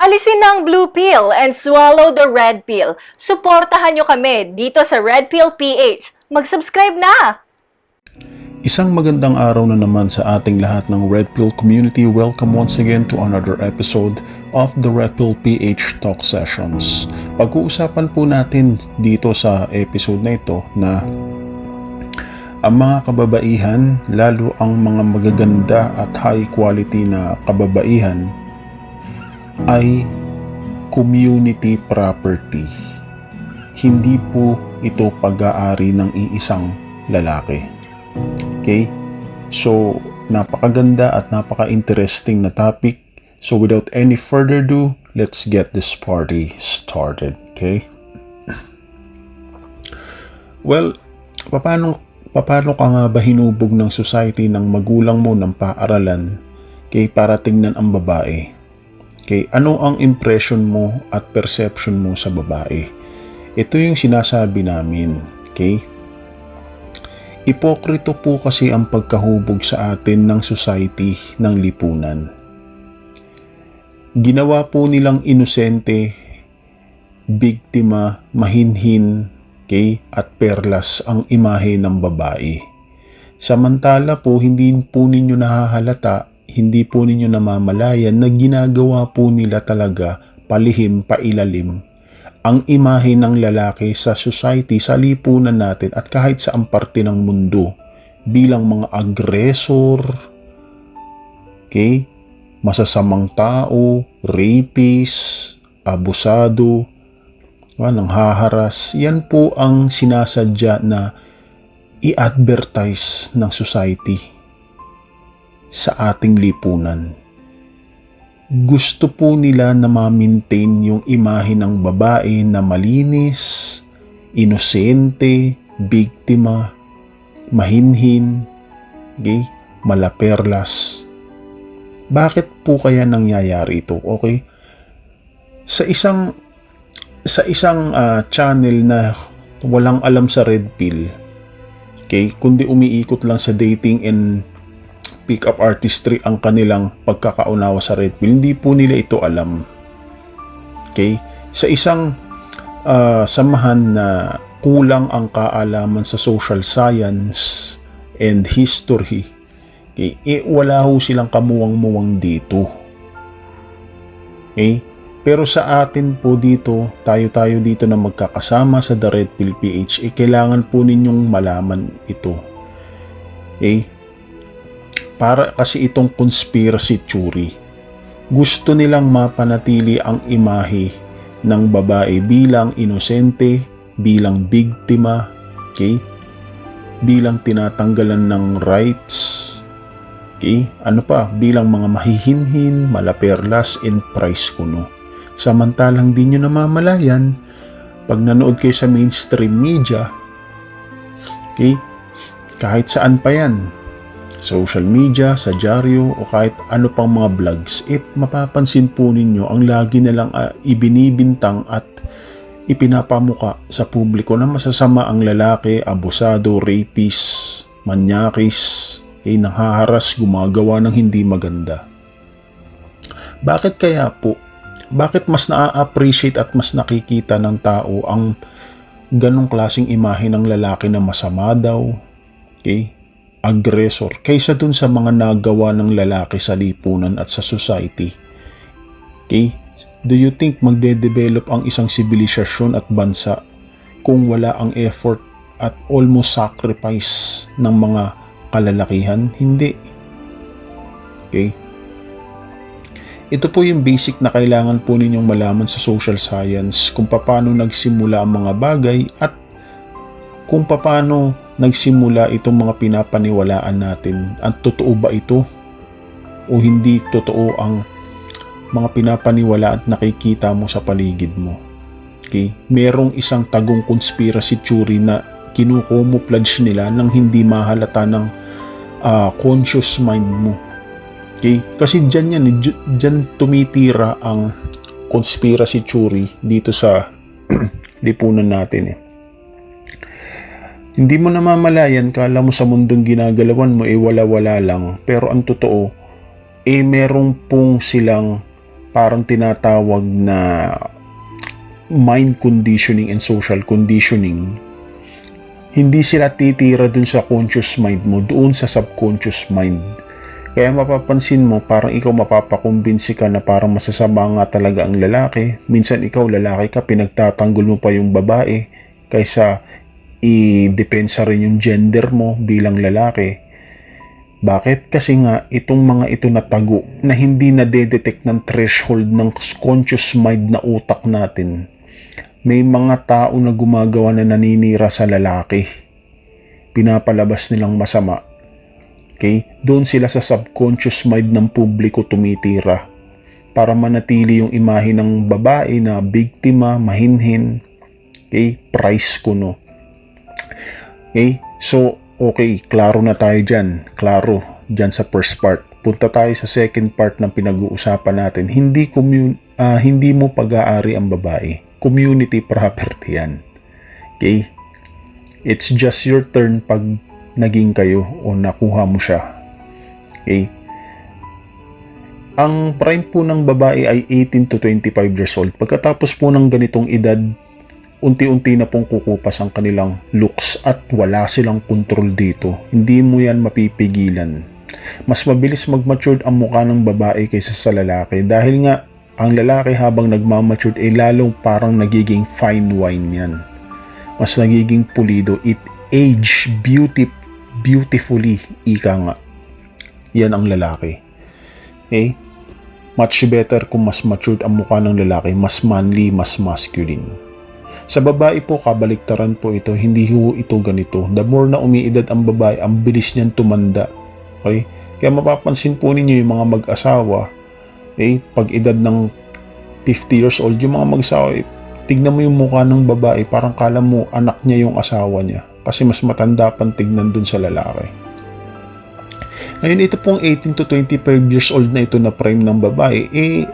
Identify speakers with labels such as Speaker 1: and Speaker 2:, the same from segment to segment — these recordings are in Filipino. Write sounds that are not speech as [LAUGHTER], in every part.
Speaker 1: Alisin ang blue pill and swallow the red pill. Suportahan nyo kami dito sa Red Pill PH. Mag-subscribe na!
Speaker 2: Isang magandang araw na naman sa ating lahat ng Red Pill community. Welcome once again to another episode of the Red Pill PH Talk Sessions. Pag-uusapan po natin dito sa episode na ito na ang mga kababaihan, lalo ang mga magaganda at high quality na kababaihan ay community property. Hindi po ito pag-aari ng iisang lalaki. Okay? So, napakaganda at napaka-interesting na topic. So, without any further ado, let's get this party started. Okay? Well, paano, paano ka nga ba hinubog ng society ng magulang mo ng paaralan kay para tingnan ang babae? Okay, ano ang impression mo at perception mo sa babae? Ito yung sinasabi namin. Okay? Ipokrito po kasi ang pagkahubog sa atin ng society ng lipunan. Ginawa po nilang inosente, biktima, mahinhin, okay, at perlas ang imahe ng babae. Samantala po, hindi po ninyo nahahalata hindi po ninyo namamalayan na ginagawa po nila talaga palihim, pailalim ang imahe ng lalaki sa society, sa lipunan natin at kahit sa parte ng mundo bilang mga agresor, okay, masasamang tao, rapist, abusado, nang haharas. Yan po ang sinasadya na i-advertise ng society sa ating lipunan. Gusto po nila na ma-maintain yung imahe ng babae na malinis, inosente, biktima, mahinhin, okay, malaperlas. Bakit po kaya nangyayari ito? Okay? Sa isang sa isang uh, channel na walang alam sa red pill, okay, kundi umiikot lang sa dating and pick-up artistry ang kanilang pagkakaunawa sa Red Pill. Hindi po nila ito alam. Okay? Sa isang uh, samahan na kulang ang kaalaman sa social science and history, okay, eh, wala ho silang kamuwang-muwang dito. Okay? Pero sa atin po dito, tayo-tayo dito na magkakasama sa The Red Pill PH, eh, kailangan po ninyong malaman ito. Okay? Para kasi itong conspiracy theory. Gusto nilang mapanatili ang imahe ng babae bilang inosente, bilang biktima, okay? bilang tinatanggalan ng rights, okay? ano pa, bilang mga mahihinhin, malaperlas, and price kuno. Samantalang di nyo namamalayan, pag nanood kayo sa mainstream media, okay? kahit saan pa yan, social media, sa dyaryo o kahit ano pang mga vlogs, eh mapapansin po ninyo ang lagi nilang uh, ibinibintang at ipinapamuka sa publiko na masasama ang lalaki, abusado, rapist, manyakis, ay eh, nanghaharas, gumagawa ng hindi maganda. Bakit kaya po? Bakit mas na-appreciate at mas nakikita ng tao ang ganong klasing imahe ng lalaki na masama daw? Okay? Aggressor kaysa dun sa mga nagawa ng lalaki sa lipunan at sa society. Okay? Do you think magde-develop ang isang sibilisasyon at bansa kung wala ang effort at almost sacrifice ng mga kalalakihan? Hindi. Okay? Ito po yung basic na kailangan po ninyong malaman sa social science kung paano nagsimula ang mga bagay at kung paano nagsimula itong mga pinapaniwalaan natin. Ang totoo ba ito? O hindi totoo ang mga pinapaniwala at nakikita mo sa paligid mo? Okay? Merong isang tagong conspiracy theory na kinukumupladge nila nang hindi mahalata ng uh, conscious mind mo. Okay? Kasi dyan yan, eh, dyan tumitira ang conspiracy theory dito sa [CLEARS THROAT] lipunan natin eh. Hindi mo namamalayan, kala mo sa mundong ginagalawan mo, eh wala-wala lang. Pero ang totoo, eh merong pong silang parang tinatawag na mind conditioning and social conditioning, hindi sila titira dun sa conscious mind mo, doon sa subconscious mind. Kaya mapapansin mo, parang ikaw mapapakumbinsi ka na parang masasama nga talaga ang lalaki. Minsan ikaw lalaki ka, pinagtatanggol mo pa yung babae kaysa i-depensa rin yung gender mo bilang lalaki. Bakit? Kasi nga itong mga ito na tago na hindi na detect ng threshold ng conscious mind na utak natin. May mga tao na gumagawa na naninira sa lalaki. Pinapalabas nilang masama. Okay? Doon sila sa subconscious mind ng publiko tumitira para manatili yung imahe ng babae na biktima, mahinhin. Okay? Price ko no. Okay? So, okay, klaro na tayo dyan. Klaro, dyan sa first part. Punta tayo sa second part ng pinag-uusapan natin. Hindi, commun- ah, hindi mo pag-aari ang babae. Community property yan. Okay? It's just your turn pag naging kayo o nakuha mo siya. Okay? Ang prime po ng babae ay 18 to 25 years old. Pagkatapos po ng ganitong edad, unti-unti na pong kukupas ang kanilang looks at wala silang control dito. Hindi mo yan mapipigilan. Mas mabilis mag-matured ang mukha ng babae kaysa sa lalaki dahil nga ang lalaki habang nagmamatured ay lalong parang nagiging fine wine yan. Mas nagiging pulido. It age beauty, beautifully, ika nga. Yan ang lalaki. Okay? Much better kung mas matured ang mukha ng lalaki, mas manly, mas masculine. Sa babae po, kabaliktaran po ito. Hindi ho ito ganito. The more na umiidad ang babae, ang bilis niyan tumanda. Okay? Kaya mapapansin po ninyo yung mga mag-asawa, okay? pag edad ng 50 years old, yung mga mag-asawa, eh, tignan mo yung mukha ng babae, parang kala mo anak niya yung asawa niya. Kasi mas matanda pang tignan dun sa lalaki. Ngayon, ito pong 18 to 25 years old na ito na prime ng babae, eh,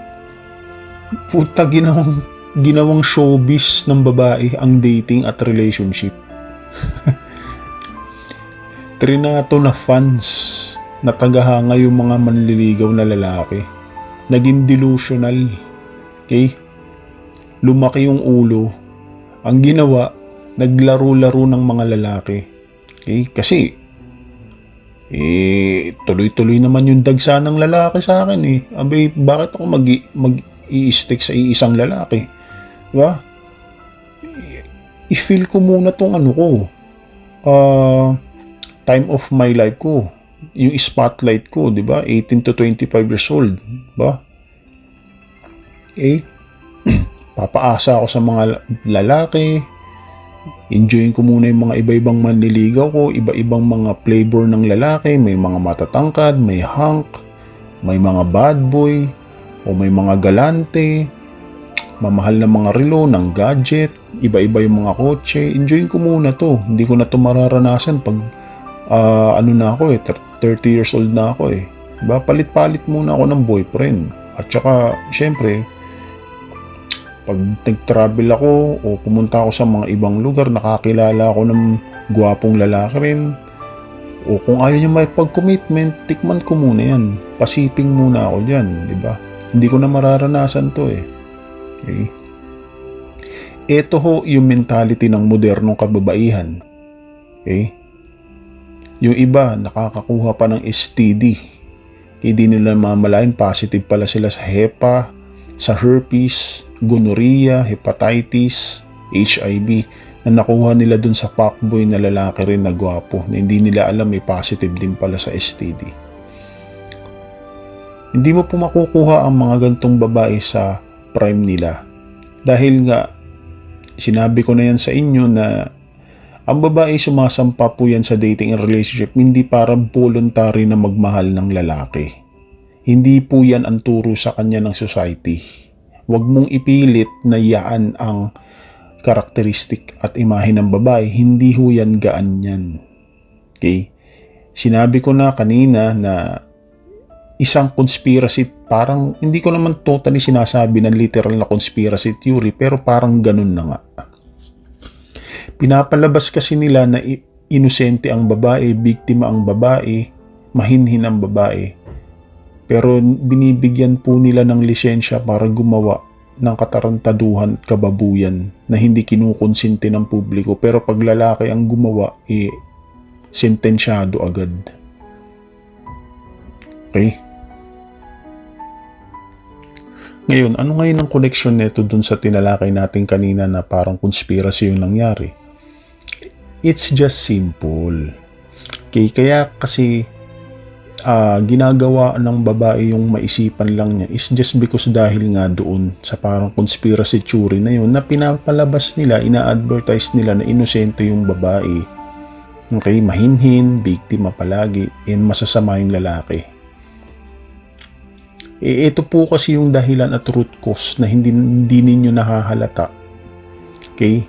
Speaker 2: puta ginawang ginawang showbiz ng babae ang dating at relationship. [LAUGHS] Trinato na fans na tagahanga yung mga manliligaw na lalaki. Naging delusional. Okay? Lumaki yung ulo. Ang ginawa, naglaro-laro ng mga lalaki. Okay? Kasi, eh, tuloy-tuloy naman yung dagsa ng lalaki sa akin eh. Abay, bakit ako mag, mag i-stick sa isang lalaki? Diba? I-feel ko muna tong ano ko. Uh, time of my life ko. Yung spotlight ko, di ba? 18 to 25 years old. Ba? Eh, [CLEARS THROAT] papaasa ako sa mga lalaki. Enjoyin ko muna yung mga iba-ibang manliligaw ko, iba-ibang mga flavor ng lalaki. May mga matatangkad, may hunk, may mga bad boy, o may mga galante, mamahal na mga relo, ng gadget, iba-iba yung mga kotse. Enjoyin ko muna to. Hindi ko na to mararanasan pag ah, ano na ako eh, 30 years old na ako eh. Diba? Palit-palit muna ako ng boyfriend. At saka, syempre, pag nag-travel ako o pumunta ako sa mga ibang lugar, nakakilala ako ng gwapong lalaki rin. O kung ayaw niya may pag-commitment, tikman ko muna yan. Pasiping muna ako dyan, di ba? Hindi ko na mararanasan to eh. Okay? Ito ho yung mentality ng modernong kababaihan. Okay? Yung iba, nakakakuha pa ng STD. Hindi nila mamalayan, positive pala sila sa HEPA, sa herpes, gonorrhea, hepatitis, HIV, na nakuha nila dun sa fuckboy na lalaki rin na gwapo, na hindi nila alam may positive din pala sa STD. Hindi mo po makukuha ang mga gantong babae sa prime nila. Dahil nga, sinabi ko na yan sa inyo na ang babae sumasampa po yan sa dating and relationship hindi para voluntary na magmahal ng lalaki. Hindi po yan ang turo sa kanya ng society. Huwag mong ipilit na yaan ang karakteristik at imahe ng babae. Hindi ho yan gaan yan. Okay? Sinabi ko na kanina na isang conspiracy, parang hindi ko naman totally sinasabi na literal na conspiracy theory, pero parang ganun na nga. Pinapalabas kasi nila na inosente ang babae, biktima ang babae, mahinhin ang babae. Pero binibigyan po nila ng lisensya para gumawa ng katarantaduhan at kababuyan na hindi kinukonsinti ng publiko. Pero pag lalaki ang gumawa, eh, sentensyado agad. Okay? Ngayon, ano ngayon ang connection nito dun sa tinalakay natin kanina na parang conspiracy yung nangyari? It's just simple. Okay, kaya kasi ah, ginagawa ng babae yung maisipan lang niya is just because dahil nga doon sa parang conspiracy theory na yun na pinapalabas nila, ina-advertise nila na inosente yung babae. Okay, mahinhin, biktima palagi, and masasama yung lalaki. Eh, ito po kasi yung dahilan at root cause na hindi, hindi ninyo nahahalata. Okay?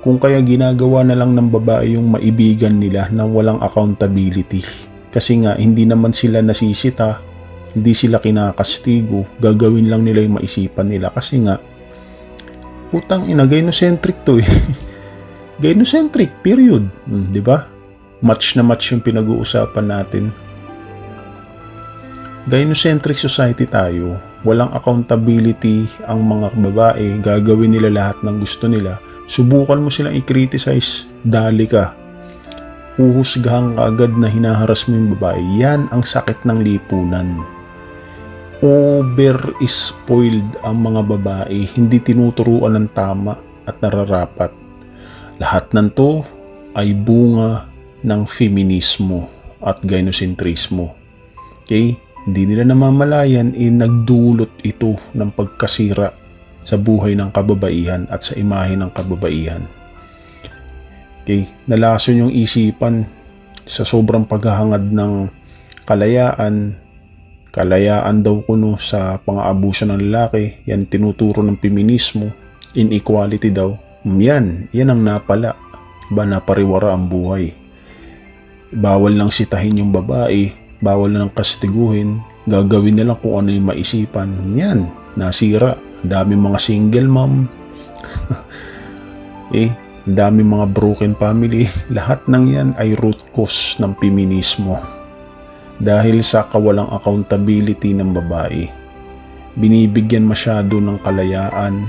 Speaker 2: Kung kaya ginagawa na lang ng babae yung maibigan nila nang walang accountability. Kasi nga, hindi naman sila nasisita, hindi sila kinakastigo, gagawin lang nila yung maisipan nila. Kasi nga, putang ina, gynocentric to eh. [LAUGHS] gynocentric, period. Hmm, di ba? Match na match yung pinag-uusapan natin gynocentric society tayo. Walang accountability ang mga babae. Gagawin nila lahat ng gusto nila. Subukan mo silang i-criticize. Dali ka. Uhusgahan ka agad na hinaharas mo yung babae. Yan ang sakit ng lipunan. Over-spoiled ang mga babae. Hindi tinuturuan ng tama at nararapat. Lahat ng to ay bunga ng feminismo at gynocentrismo. Okay? Hindi nila namamalayan eh nagdulot ito ng pagkasira sa buhay ng kababaihan at sa imahe ng kababaihan. Okay, nalason yung isipan sa sobrang paghahangad ng kalayaan, kalayaan daw kuno sa pang-aabuso ng lalaki, yan tinuturo ng feminismo, inequality daw, yan, yan ang napala, ba napariwara ang buhay. Bawal lang sitahin yung babae, bawal na ng kastiguhin, gagawin na lang kung ano yung maisipan. Yan, nasira. Ang daming mga single mom. [LAUGHS] eh, ang daming mga broken family. [LAUGHS] Lahat ng yan ay root cause ng feminismo. Dahil sa kawalang accountability ng babae. Binibigyan masyado ng kalayaan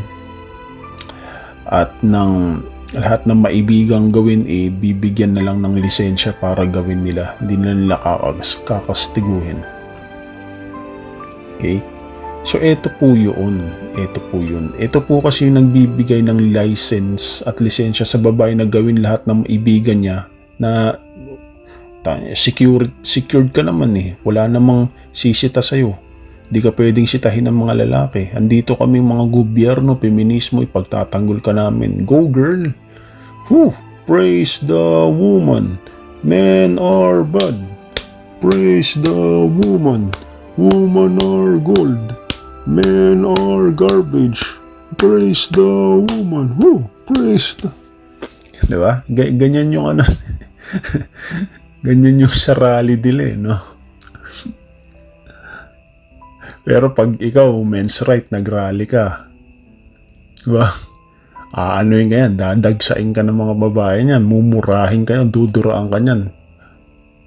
Speaker 2: at ng lahat ng maibigang gawin eh bibigyan na lang ng lisensya para gawin nila. Hindi na nila kakas kakastiguhin. Okay? So eto po yun. Eto po yun. Eto po kasi yung nagbibigay ng license at lisensya sa babae na gawin lahat ng maibigan niya na secured, secured ka naman eh. Wala namang sisita sa'yo Di ka pwedeng sitahin ng mga lalaki. Andito kami mga gobyerno, feminismo, ipagtatanggol ka namin. Go girl! Whew! Praise the woman! Men are bad! Praise the woman! Woman are gold! Men are garbage! Praise the woman! Whew! Praise the... Diba? Ga- ganyan yung ano... [LAUGHS] ganyan yung sa rally nila eh, no? Pero pag ikaw, men's right, nagrally ka, diba? Aanoin ka yan, dadagsain ka ng mga babae niyan, mumurahin ka yan, duduraan ka niyan.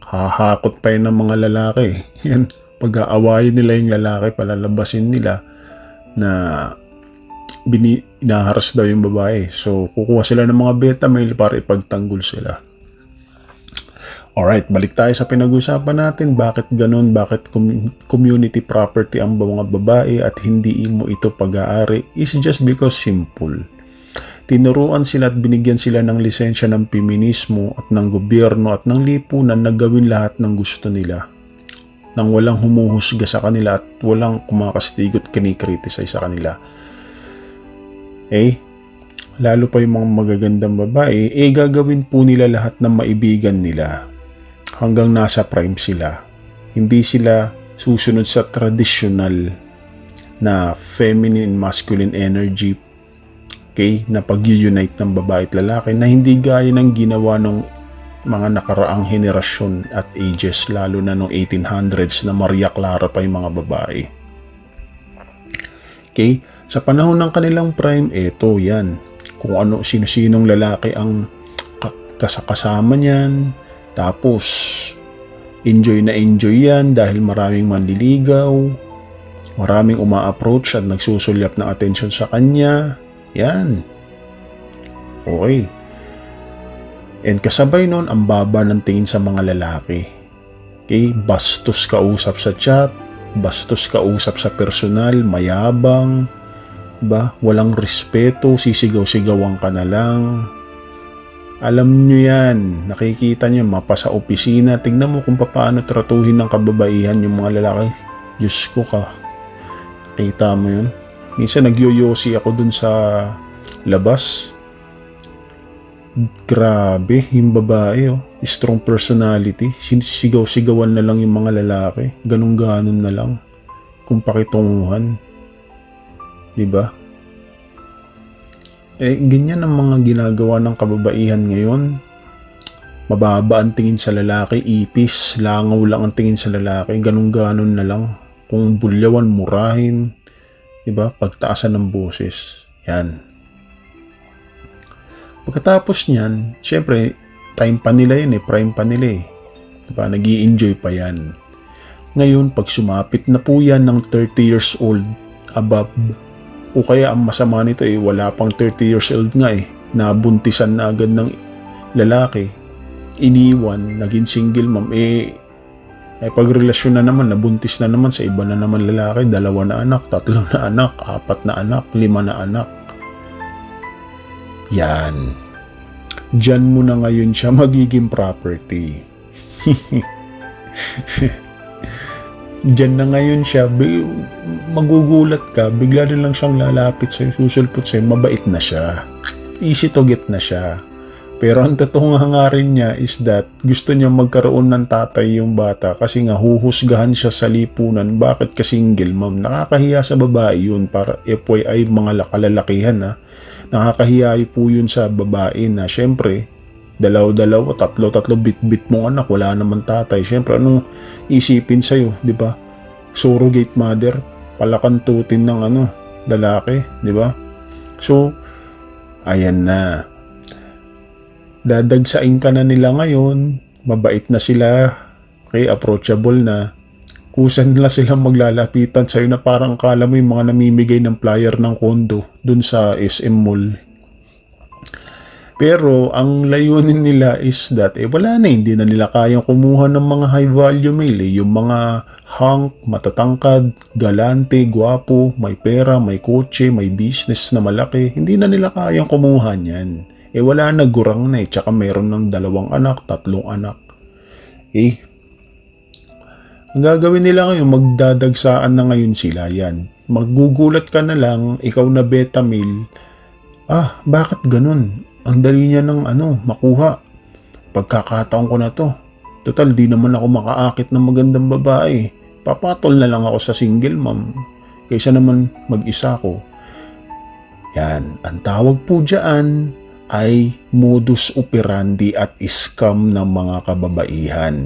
Speaker 2: Hahakot pa yun ng mga lalaki. [LAUGHS] Yan, pag-aawayin nila yung lalaki, palalabasin nila na bini, inaharas daw yung babae. So, kukuha sila ng mga beta male para ipagtanggol sila. Alright, balik tayo sa pinag-usapan natin. Bakit ganun? Bakit com- community property ang mga babae at hindi mo ito pag-aari? Is just because simple. Tinuruan sila at binigyan sila ng lisensya ng feminismo at ng gobyerno at ng lipunan na gawin lahat ng gusto nila nang walang humuhusga sa kanila at walang kumakastigot kinikriticize sa kanila. Eh, lalo pa yung mga magagandang babae, eh gagawin po nila lahat ng maibigan nila hanggang nasa prime sila. Hindi sila susunod sa traditional na feminine masculine energy okay, na pag-unite ng babae at lalaki na hindi gaya ng ginawa ng mga nakaraang henerasyon at ages lalo na noong 1800s na Maria Clara pa yung mga babae. Okay? Sa panahon ng kanilang prime, eto yan. Kung ano, sino-sinong lalaki ang ka- kasakasama niyan. Tapos, enjoy na enjoy yan dahil maraming manliligaw, maraming uma-approach at nagsusulyap ng atensyon sa kanya. Yan. Okay. And kasabay nun, ang baba ng tingin sa mga lalaki. Okay? Bastos kausap sa chat, bastos kausap sa personal, mayabang, ba? Walang respeto, sisigaw-sigawan ka na lang. Alam nyo yan, nakikita nyo, mapa sa opisina, tingnan mo kung paano tratuhin ng kababaihan yung mga lalaki. Diyos ko ka, kita mo yun. Minsan nagyoyosi ako dun sa labas. Grabe, yung babae, oh. strong personality. Sinisigaw-sigawan na lang yung mga lalaki. Ganun-ganon na lang. Kung pakitunguhan. ba? Eh, ganyan ang mga ginagawa ng kababaihan ngayon. Mababa ang tingin sa lalaki, ipis, langaw lang ang tingin sa lalaki, ganun-ganon na lang. Kung bulyawan, murahin, 'di ba? Pagtaasan ng boses. Yan. Pagkatapos niyan, syempre, time pa nila yun eh, prime pa nila eh. Diba? nag enjoy pa yan. Ngayon, pag sumapit na po yan ng 30 years old above, o kaya ang masama nito eh, wala pang 30 years old nga eh, nabuntisan na agad ng lalaki, iniwan, naging single mom, eh, ay pagrelasyon na naman, nabuntis na naman sa iba na naman lalaki, dalawa na anak, tatlo na anak, apat na anak, lima na anak. Yan. Diyan mo na ngayon siya magiging property. [LAUGHS] Diyan na ngayon siya, magugulat ka, bigla na lang siyang lalapit sa'yo, susulpot sa'yo, mabait na siya. Easy to get na siya. Pero ang totoo nga nga rin niya is that gusto niya magkaroon ng tatay yung bata kasi nga huhusgahan siya sa lipunan. Bakit ka single mom? Nakakahiya sa babae yun para FYI mga kalalakihan ha. Nakakahiya po yun sa babae na syempre dalaw-dalaw, tatlo-tatlo bit-bit mong anak, wala naman tatay. Syempre, anong isipin sa'yo, di ba? Surrogate mother, palakantutin ng ano, lalaki, di ba? So, ayan na. Dadagsain ka na nila ngayon, mabait na sila, okay, approachable na. Kusan na silang maglalapitan sa'yo na parang kala mo yung mga namimigay ng flyer ng kondo dun sa SM Mall. Pero ang layunin nila is that eh wala na hindi na nila kayang kumuha ng mga high value mail eh. Yung mga hunk, matatangkad, galante, gwapo, may pera, may kotse, may business na malaki. Hindi na nila kayang kumuha niyan. Eh wala na gurang na eh. Tsaka meron ng dalawang anak, tatlong anak. Eh, ang gagawin nila ngayon, magdadagsaan na ngayon sila yan. Magugulat ka na lang, ikaw na beta male, ah, bakit ganun? Ang dali niya ng ano, makuha. Pagkakataon ko na to. Total, di naman ako makaakit ng magandang babae. Papatol na lang ako sa single mom. Kaysa naman mag-isa ko. Yan, ang tawag po dyan ay modus operandi at scam ng mga kababaihan.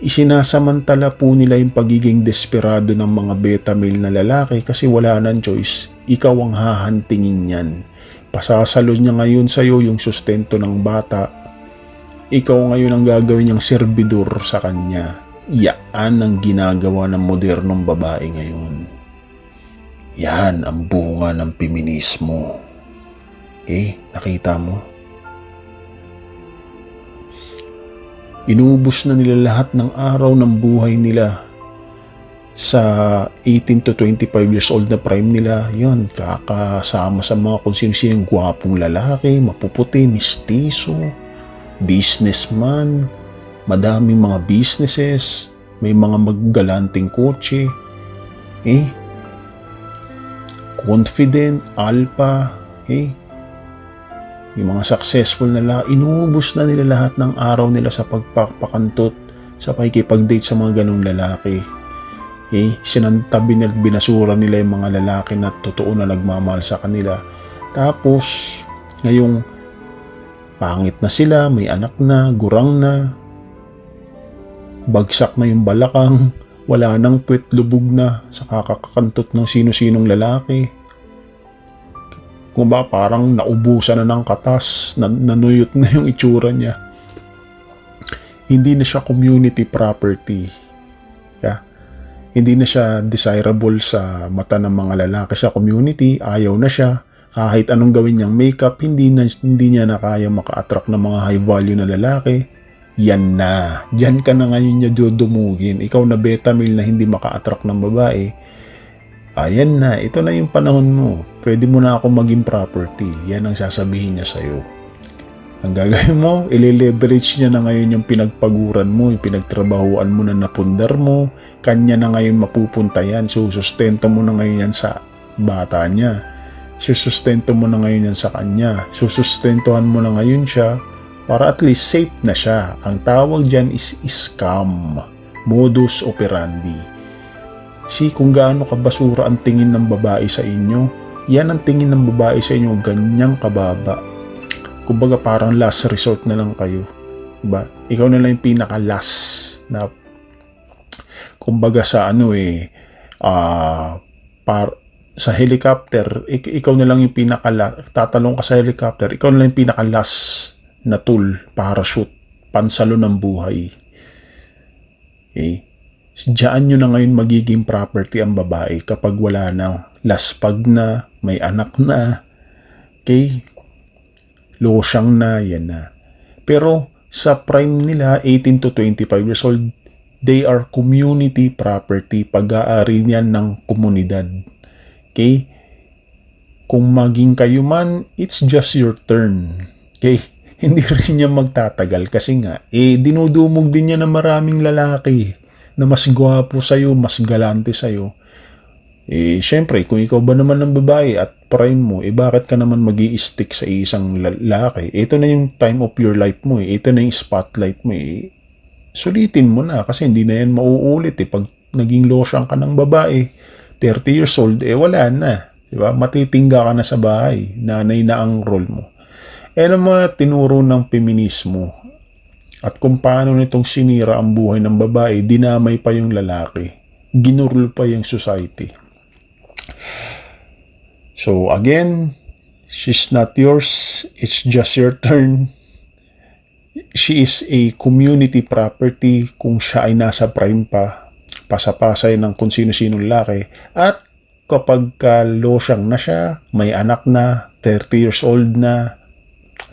Speaker 2: Isinasamantala po nila yung pagiging desperado ng mga beta male na lalaki kasi wala nang choice. Ikaw ang hahantingin yan. Pasasalo niya ngayon sa iyo yung sustento ng bata. Ikaw ngayon ang gagawin niyang servidor sa kanya. Yaan ang ginagawa ng modernong babae ngayon. Yan ang bunga ng feminismo. Eh, nakita mo? Inubos na nila lahat ng araw ng buhay nila sa 18 to 25 years old na prime nila, yun, kakasama sa mga kung sino-sinong gwapong lalaki, mapuputi, mistiso, businessman, madaming mga businesses, may mga maggalanting kotse, eh, confident, alpha, eh, yung mga successful na lalaki, inubos na nila lahat ng araw nila sa pagpapakantot, sa pakikipag-date sa mga ganong lalaki eh, sinantabi nila, binasura nila yung mga lalaki na totoo na nagmamahal sa kanila. Tapos, ngayong pangit na sila, may anak na, gurang na, bagsak na yung balakang, wala nang puwet lubog na sa kakakakantot ng sino-sinong lalaki. Kung ba parang naubusan na ng katas, nan nanuyot na yung itsura niya. hindi na siya community property. Hindi na siya desirable sa mata ng mga lalaki sa community, ayaw na siya. Kahit anong gawin niyang makeup, hindi, na, hindi niya na kaya maka-attract ng mga high value na lalaki. Yan na. Diyan ka na ngayon niya dudumugin. Ikaw na beta male na hindi maka-attract ng babae. Ayan na, ito na yung panahon mo. Pwede mo na ako maging property. Yan ang sasabihin niya sa'yo. Ang gagawin mo, ile-leverage niya na ngayon yung pinagpaguran mo, yung pinagtrabahuan mo na napundar mo, kanya na ngayon mapupunta yan, susustento mo na ngayon yan sa bata niya, susustento mo na ngayon yan sa kanya, susustentohan mo na ngayon siya, para at least safe na siya. Ang tawag dyan is scam, modus operandi. Si kung gaano kabasura ang tingin ng babae sa inyo, yan ang tingin ng babae sa inyo, ganyang kababa kumbaga parang last resort na lang kayo. Diba? Ikaw na lang yung pinaka-last na kumbaga sa ano eh ah par sa helicopter ik- ikaw na lang yung pinaka tatalong ka sa helicopter ikaw na lang yung pinaka last na tool parachute pansalo ng buhay okay Diyan nyo na ngayon magiging property ang babae kapag wala na laspag na may anak na okay losyang na, yan na. Pero sa prime nila, 18 to 25 years old, they are community property. Pag-aari niyan ng komunidad. Okay? Kung maging kayo man, it's just your turn. Okay? [LAUGHS] Hindi rin niya magtatagal kasi nga, eh, dinudumog din niya ng maraming lalaki na mas gwapo sa'yo, mas galante sa'yo. Eh, syempre, kung ikaw ba naman ng babae at prime mo, eh bakit ka naman mag stick sa isang lalaki? Ito na yung time of your life mo eh. Ito na yung spotlight mo eh. Sulitin mo na kasi hindi na yan mauulit eh. Pag naging losyang ka ng babae, 30 years old, eh wala na. Diba? Matitingga ka na sa bahay. Nanay na ang role mo. Eh ang mga tinuro ng feminismo at kung paano nitong sinira ang buhay ng babae, dinamay pa yung lalaki. Ginurlo pa yung society. So again, she's not yours. It's just your turn. She is a community property kung siya ay nasa prime pa. Pasapasay ng kung sino-sinong laki. At kapag ka losyang na siya, may anak na, 30 years old na,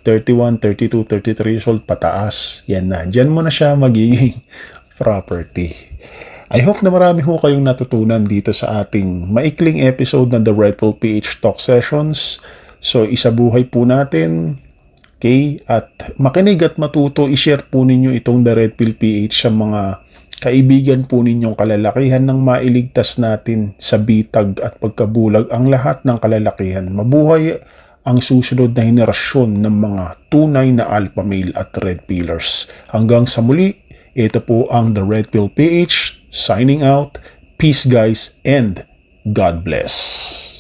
Speaker 2: 31, 32, 33 years old, pataas. Yan na. Diyan mo na siya magiging [LAUGHS] property. I hope na marami ho kayong natutunan dito sa ating maikling episode ng The Red Pill PH Talk Sessions. So, isabuhay po natin. Okay? At makinig at matuto, ishare po ninyo itong The Red Pill PH sa mga kaibigan po ninyong kalalakihan nang mailigtas natin sa bitag at pagkabulag ang lahat ng kalalakihan. Mabuhay ang susunod na henerasyon ng mga tunay na alpha male at red pillars. Hanggang sa muli, ito po ang The Red Pill PH signing out. Peace guys and God bless.